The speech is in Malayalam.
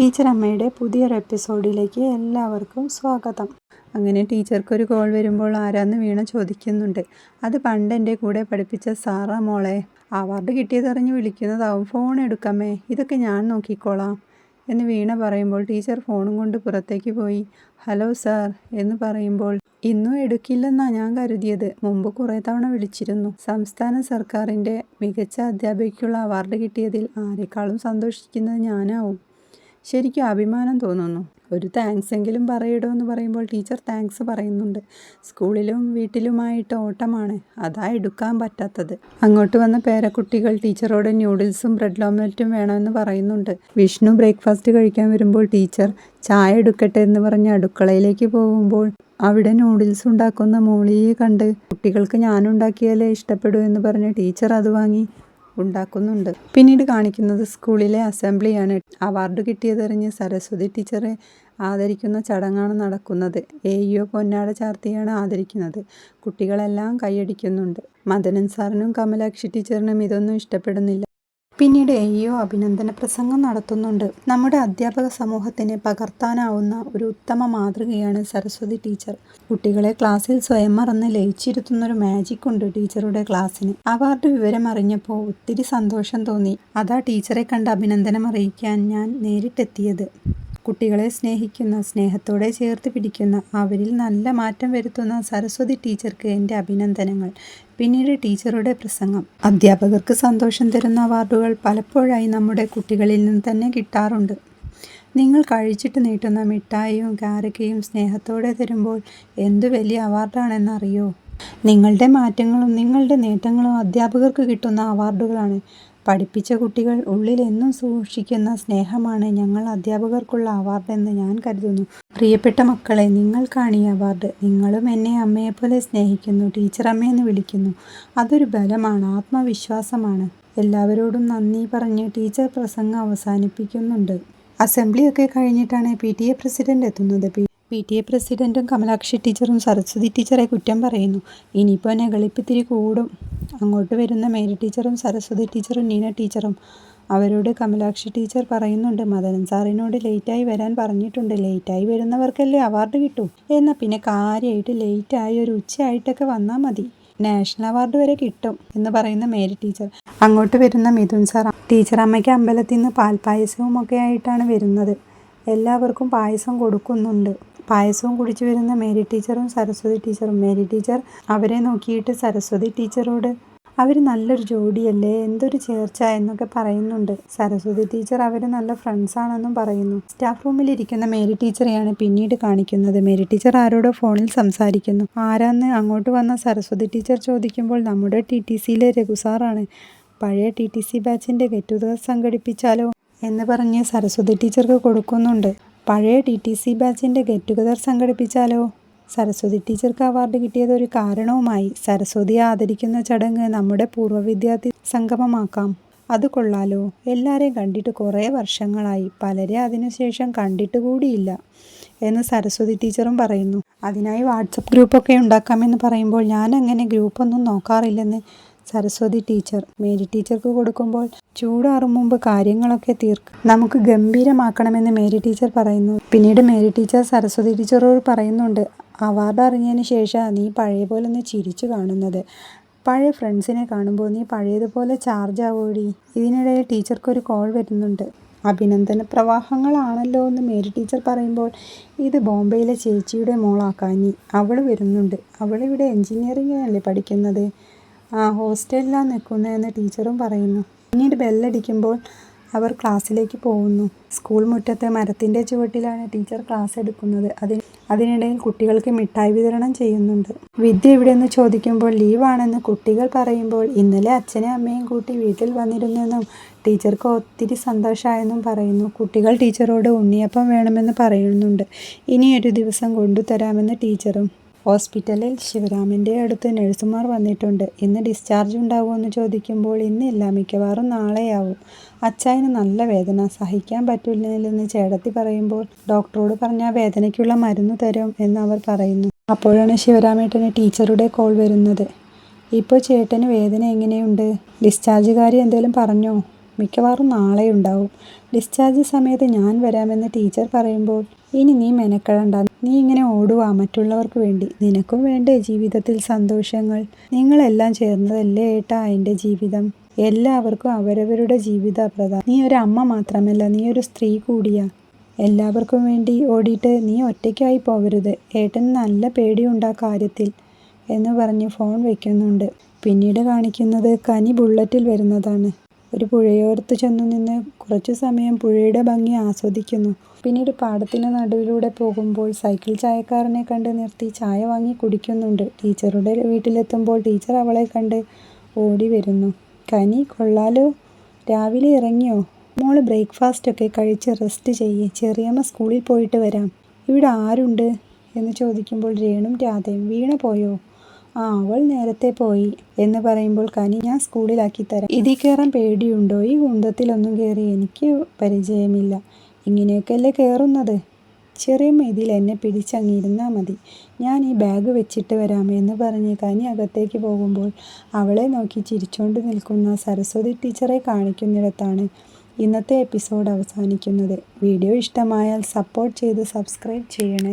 ടീച്ചർ അമ്മയുടെ പുതിയൊരു എപ്പിസോഡിലേക്ക് എല്ലാവർക്കും സ്വാഗതം. അങ്ങനെ ടീച്ചർക്കൊരു കോൾ വരുമ്പോൾ ആരാന്ന് വീണ ചോദിക്കുന്നുണ്ട്. അത് പണ്ട് എന്റെ കൂടെ പഠിപ്പിച്ച സാറാ മോളെ. അവാർഡ് കിട്ടിയതറിഞ്ഞ് വിളിക്കുന്നതാവും ഫോൺ എടുക്കാമേ ഇതൊക്കെ ഞാൻ നോക്കിക്കോളാം. എന്ന് വീണ പറയുമ്പോൾ ടീച്ചർ ഫോണും കൊണ്ട് പുറത്തേക്ക് പോയി. ഹലോ സാർ എന്ന് പറയുമ്പോൾ ഇന്നും എടുക്കില്ലെന്നാണ് ഞാൻ കരുതിയത്. മുമ്പ് കുറേ തവണ വിളിച്ചിരുന്നു. സംസ്ഥാന സർക്കാരിന്റെ മികച്ച അധ്യാപികയ്ക്കുള്ള അവാർഡ് കിട്ടിയതിൽ ആരെക്കാളും സന്തോഷിക്കുന്നത് ഞാനാവും. ശരിക്കും അഭിമാനം തോന്നുന്നു. ഒരു താങ്ക്സ് എങ്കിലും പറയിടോ എന്ന് പറയുമ്പോൾ ടീച്ചർ താങ്ക്സ് പറയുന്നുണ്ട്. സ്കൂളിലും വീട്ടിലുമായിട്ട് ഓട്ടമാണ്. അതാ എടുക്കാൻ പറ്റാത്തത്. അങ്ങോട്ട് വന്ന പേരക്കുട്ടികൾ ടീച്ചറോട് ന്യൂഡിൽസും ബ്രെഡ് ഓംലെറ്റും വേണമെന്ന് പറയുന്നുണ്ട്. വിഷ്ണു ബ്രേക്ക്ഫാസ്റ്റ് കഴിക്കാൻ വരുമ്പോൾ ടീച്ചർ ചായ എടുക്കട്ടെ എന്ന് പറഞ്ഞ് അടുക്കളയിലേക്ക് പോകുമ്പോൾ അവിടെ നൂഡിൽസ് ഉണ്ടാക്കുന്ന മോളിയെ കണ്ട് കുട്ടികൾക്ക് ഞാനുണ്ടാക്കിയാലേ ഇഷ്ടപ്പെടൂ എന്ന് പറഞ്ഞ് ടീച്ചർ അത് വാങ്ങി. ഉണ്ടാക്കുന്നുണ്ട്. പിന്നീട് കാണിക്കുന്നത് സ്കൂളിലെ അസംബ്ലിയാണ്. അവാർഡ് കിട്ടിയതറിഞ്ഞ് സരസ്വതി ടീച്ചറെ ആദരിക്കുന്ന ചടങ്ങാണ് നടക്കുന്നത്. എ ഇഒ പൊന്നാട ചാർത്തിയാണ് ആദരിക്കുന്നത്. കുട്ടികളെല്ലാം കൈയടിക്കുന്നുണ്ട്. മദനൻ സാറിനും കമലാക്ഷി ടീച്ചറിനും ഇതൊന്നും ഇഷ്ടപ്പെടുന്നില്ല. പിന്നീട് എയ്യോ അഭിനന്ദന പ്രസംഗം നടത്തുന്നുണ്ട്. നമ്മുടെ അധ്യാപക സമൂഹത്തിന് പകർത്താനാവുന്ന ഒരു ഉത്തമ മാതൃകയാണ് സരസ്വതി ടീച്ചർ. കുട്ടികളെ ക്ലാസ്സിൽ സ്വയം മറന്ന് ലയിച്ചിരുത്തുന്നൊരു മാജിക് ഉണ്ട് ടീച്ചറുടെ ക്ലാസ്സിന്. അവാർഡ് വിവരം അറിഞ്ഞപ്പോൾ ഒത്തിരി സന്തോഷം തോന്നി. അതാ ടീച്ചറെ കണ്ട് അഭിനന്ദനം അറിയിക്കാൻ ഞാൻ നേരിട്ടെത്തിയത്. കുട്ടികളെ സ്നേഹിക്കുന്ന സ്നേഹത്തോടെ ചേർത്ത് പിടിക്കുന്ന അവരിൽ നല്ല മാറ്റം വരുത്തുന്ന സരസ്വതി ടീച്ചർക്ക് എന്റെ അഭിനന്ദനങ്ങൾ. പിന്നീട് ടീച്ചറുടെ പ്രസംഗം. അധ്യാപകർക്ക് സന്തോഷം തരുന്ന അവാർഡുകൾ പലപ്പോഴായി നമ്മുടെ കുട്ടികളിൽ നിന്ന് തന്നെ കിട്ടാറുണ്ട്. നിങ്ങൾ കഴിച്ചിട്ട് നീട്ടുന്ന മിഠായിയും കാരക്കയും സ്നേഹത്തോടെ തരുമ്പോൾ എന്തു വലിയ അവാർഡാണെന്നറിയോ? നിങ്ങളുടെ മാറ്റങ്ങളും നിങ്ങളുടെ നേട്ടങ്ങളും അധ്യാപകർക്ക് കിട്ടുന്ന അവാർഡുകളാണ്. പഠിപ്പിച്ച കുട്ടികൾ ഉള്ളിൽ എന്നും സൂക്ഷിക്കുന്ന സ്നേഹമാണ് ഞങ്ങൾ അധ്യാപകർക്കുള്ള അവാർഡെന്ന് ഞാൻ കരുതുന്നു. പ്രിയപ്പെട്ട മക്കളെ നിങ്ങൾക്കാണ് ഈ അവാർഡ് നിങ്ങളും എന്നെ അമ്മയെപ്പോലെ സ്നേഹിക്കുന്നു ടീച്ചർ അമ്മയെന്ന് വിളിക്കുന്നു. അതൊരു ബലമാണ് ആത്മവിശ്വാസമാണ്. എല്ലാവരോടും നന്ദി പറഞ്ഞ് ടീച്ചർ പ്രസംഗം അവസാനിപ്പിക്കുന്നുണ്ട്. അസംബ്ലിയൊക്കെ കഴിഞ്ഞിട്ടാണ് പി ടി എ പ്രസിഡന്റ് എത്തുന്നത്. പി ടി എ പ്രസിഡന്റും കമലാക്ഷി ടീച്ചറും സരസ്വതി ടീച്ചറെ കുറ്റം പറയുന്നു. ഇനിയിപ്പോൾ നെകളിപ്പിത്തിരി കൂടും. അങ്ങോട്ട് വരുന്ന മേരി ടീച്ചറും സരസ്വതി ടീച്ചറും നീന ടീച്ചറും അവരോട് കമലാക്ഷി ടീച്ചർ പറയുന്നുണ്ട് മദനൻ സാറിനോട് ലേറ്റായി വരാൻ പറഞ്ഞിട്ടുണ്ട്. ലേറ്റായി വരുന്നവർക്കല്ലേ അവാർഡ് കിട്ടും. എന്നാൽ പിന്നെ കാര്യമായിട്ട് ലേറ്റായി ഒരു ഉച്ചയായിട്ടൊക്കെ വന്നാൽ മതി. നാഷണൽ അവാർഡ് വരെ കിട്ടും എന്ന് പറയുന്ന മേരി ടീച്ചർ. അങ്ങോട്ട് വരുന്ന മിഥുൻ സാർ ടീച്ചർ അമ്മയ്ക്ക് അമ്പലത്തിൽ നിന്ന് പാൽപ്പായസവും ഒക്കെ ആയിട്ടാണ് വരുന്നത്. എല്ലാവർക്കും പായസം കൊടുക്കുന്നുണ്ട്. പായസവും കുടിച്ചു വരുന്ന മേരി ടീച്ചറും സരസ്വതി ടീച്ചറും. മേരി ടീച്ചർ അവരെ നോക്കിയിട്ട് സരസ്വതി ടീച്ചറോട് അവർ നല്ലൊരു ജോഡിയല്ലേ എന്തൊരു ചേർച്ച എന്നൊക്കെ പറയുന്നുണ്ട്. സരസ്വതി ടീച്ചർ അവർ നല്ല ഫ്രണ്ട്സ് ആണെന്നും പറയുന്നു. സ്റ്റാഫ് റൂമിൽ ഇരിക്കുന്ന മേരി ടീച്ചറെയാണ് പിന്നീട് കാണിക്കുന്നത്. മേരി ടീച്ചർ ആരോടോ ഫോണിൽ സംസാരിക്കുന്നു. ആരാന്ന്? അങ്ങോട്ട് വന്ന സരസ്വതി ടീച്ചർ ചോദിക്കുമ്പോൾ നമ്മുടെ ടി ടി സിയിലെ രഘുസാറാണ് പഴയ ടി ടി സി ബാച്ചിന്റെ ഗെറ്റ് സംഘടിപ്പിച്ചാലോ? എന്ന് പറഞ്ഞ് സരസ്വതി ടീച്ചർക്ക് കൊടുക്കുന്നുണ്ട്. പഴയ ടി ടി സി ബാച്ചിന്റെ ഗെറ്റ് ടുഗദർ സംഘടിപ്പിച്ചാലോ? സരസ്വതി ടീച്ചർക്ക് അവാർഡ് കിട്ടിയത് ഒരു കാരണവുമായി സരസ്വതിയെ ആദരിക്കുന്ന ചടങ്ങ് നമ്മുടെ പൂർവ വിദ്യാർത്ഥി സംഗമമാക്കാം. അത് കൊള്ളാലോ. എല്ലാവരെയും കണ്ടിട്ട് കുറേ വർഷങ്ങളായി. പലരെ അതിനുശേഷം കണ്ടിട്ട് കൂടിയില്ല എന്ന് സരസ്വതി ടീച്ചറും പറയുന്നു. അതിനായി വാട്സപ്പ് ഗ്രൂപ്പൊക്കെ ഉണ്ടാക്കാമെന്ന് പറയുമ്പോൾ ഞാൻ അങ്ങനെ ഗ്രൂപ്പൊന്നും നോക്കാറില്ലെന്ന് സരസ്വതി ടീച്ചർ. മേരി ടീച്ചർക്ക് കൊടുക്കുമ്പോൾ ചൂടാറും മുമ്പ് കാര്യങ്ങളൊക്കെ തീർക്കും. നമുക്ക് ഗംഭീരമാക്കണമെന്ന് മേരി ടീച്ചർ പറയുന്നു. പിന്നീട് മേരി ടീച്ചർ സരസ്വതി ടീച്ചറോട് പറയുന്നുണ്ട് അവാർഡ് അറിഞ്ഞതിന് ശേഷം നീ പഴയ പോലെ ഒന്ന് ചിരിച്ചു കാണുന്നത്. പഴയ ഫ്രണ്ട്സിനെ കാണുമ്പോൾ നീ പഴയതുപോലെ ചാർജ് ആവോടി ഇതിനിടയിൽ ടീച്ചർക്ക് ഒരു കോൾ വരുന്നുണ്ട്. അഭിനന്ദന പ്രവാഹങ്ങളാണല്ലോ എന്ന് മേരി ടീച്ചർ പറയുമ്പോൾ ഇത് ബോംബെയിലെ ചേച്ചിയുടെ മോളാക്കാനി അവൾ വരുന്നുണ്ട്. അവളിവിടെ എൻജിനീയറിംഗിനല്ലേ പഠിക്കുന്നത്? ആ ഹോസ്റ്റലിലാണ് നിൽക്കുന്നതെന്ന് ടീച്ചറും പറയുന്നു. പിന്നീട് ബെല്ലടിക്കുമ്പോൾ അവർ ക്ലാസ്സിലേക്ക് പോകുന്നു. സ്കൂൾ മുറ്റത്തെ മരത്തിന്റെ ചുവട്ടിലാണ് ടീച്ചർ ക്ലാസ് എടുക്കുന്നത്. അതിന് അതിനിടയിൽ കുട്ടികൾക്ക് മിഠായി വിതരണം ചെയ്യുന്നുണ്ട്. വിദ്യ എവിടെയെന്ന് ചോദിക്കുമ്പോൾ ലീവാണെന്ന് കുട്ടികൾ പറയുമ്പോൾ ഇന്നലെ അച്ഛനെ അമ്മയും കൂട്ടി വീട്ടിൽ വന്നിരുന്നെന്നും ടീച്ചർക്ക് ഒത്തിരി സന്തോഷമായെന്നും പറയുന്നു. കുട്ടികൾ ടീച്ചറോട് ഉണ്ണിയപ്പം വേണമെന്ന് പറയുന്നുണ്ട്. ഇനിയൊരു ദിവസം കൊണ്ടുതരാമെന്ന് ടീച്ചറും ഹോസ്പിറ്റലിൽ ശിവരാമന്റെ അടുത്ത് നഴ്സുമാർ വന്നിട്ടുണ്ട്. ഇന്ന് ഡിസ്ചാർജ് ഉണ്ടാവുമെന്ന് ചോദിക്കുമ്പോൾ ഇന്നില്ല മിക്കവാറും നാളെയാവും. അച്ചായന് നല്ല വേദന. സഹിക്കാൻ പറ്റില്ലെന്ന് ചേടത്തി പറയുമ്പോൾ ഡോക്ടറോട് പറഞ്ഞാൽ വേദനയ്ക്കുള്ള മരുന്ന് തരും എന്ന് അവർ പറയുന്നു. അപ്പോഴാണ് ശിവരാമേട്ടന് ടീച്ചറുടെ കോൾ വരുന്നത്. ഇപ്പോൾ ചേട്ടന് വേദന എങ്ങനെയുണ്ട്? ഡിസ്ചാർജ് കാര്യം എന്തെങ്കിലും പറഞ്ഞോ? മിക്കവാറും നാളെ ഉണ്ടാവും. ഡിസ്ചാർജ് സമയത്ത് ഞാൻ വരാമെന്ന് ടീച്ചർ പറയുമ്പോൾ ഇനി നീ മെനക്കെടണ്ട. നീ ഇങ്ങനെ ഓടുവാ മറ്റുള്ളവർക്ക് വേണ്ടി. നിനക്കും വേണ്ടേ ജീവിതത്തിൽ സന്തോഷങ്ങൾ. നിങ്ങളെല്ലാം ചേർന്നതല്ലേ ഏട്ടാ എന്റെ ജീവിതം? എല്ലാവർക്കും അവരവരുടെ ജീവിത പ്രധാനം നീ ഒരു അമ്മ മാത്രമല്ല നീ ഒരു സ്ത്രീ കൂടിയാ. എല്ലാവർക്കും വേണ്ടി ഓടിയിട്ട് നീ ഒറ്റയ്ക്കായി പോകരുത് ഏട്ടൻ നല്ല പേടിയുണ്ട് ആ കാര്യത്തിൽ എന്ന് പറഞ്ഞ് ഫോൺ വയ്ക്കുന്നുണ്ട് പിന്നീട് കാണിക്കുന്നത് കനി ബുള്ളറ്റിൽ വരുന്നതാണ്. ഒരു പുഴയോരത്ത് ചെന്നു നിന്ന് കുറച്ചു സമയം പുഴയുടെ ഭംഗി ആസ്വദിക്കുന്നു. പിന്നീട് പാടത്തിന് നടുവിലൂടെ പോകുമ്പോൾ സൈക്കിൾ ചായക്കാരനെ കണ്ട് നിർത്തി ചായ വാങ്ങി കുടിക്കുന്നുണ്ട്. ടീച്ചറുടെ വീട്ടിലെത്തുമ്പോൾ ടീച്ചർ അവളെ കണ്ട് ഓടി വരുന്നു. കനി കൊള്ളാലോ. രാവിലെ ഇറങ്ങിയോ? മോൾ ബ്രേക്ക്ഫാസ്റ്റ് ഒക്കെ കഴിച്ച് റെസ്റ്റ് ചെയ്യ്. ചെറിയമ്മ സ്കൂളിൽ പോയിട്ട് വരാം. ഇവിടെ ആരുണ്ട്? എന്ന് ചോദിക്കുമ്പോൾ രേണും രാധയും. വീണ പോയോ? ആ അവൾ നേരത്തെ പോയി എന്ന് പറയുമ്പോൾ കനി ഞാൻ സ്കൂളിലാക്കി തരാം. ഇതിൽ കയറാൻ പേടിയുണ്ടോ? ഈ കുന്തത്തിലൊന്നും കയറി എനിക്ക് പരിചയമില്ല. ഇങ്ങനെയൊക്കെയല്ലേ കയറുന്നത്? ചെറിയ മെതിൽ എന്നെ പിടിച്ചങ്ങിരുന്നാൽ മതി. ഞാൻ ഈ ബാഗ് വെച്ചിട്ട് വരാം എന്ന് പറഞ്ഞ് കനി അകത്തേക്ക് പോകുമ്പോൾ അവളെ നോക്കി ചിരിച്ചുകൊണ്ട് നിൽക്കുന്ന സരസ്വതി ടീച്ചറെ കാണിക്കുന്നിടത്താണ് ഇന്നത്തെ എപ്പിസോഡ് അവസാനിക്കുന്നത്. വീഡിയോ ഇഷ്ടമായാൽ സപ്പോർട്ട് ചെയ്ത് സബ്സ്ക്രൈബ് ചെയ്യണേ.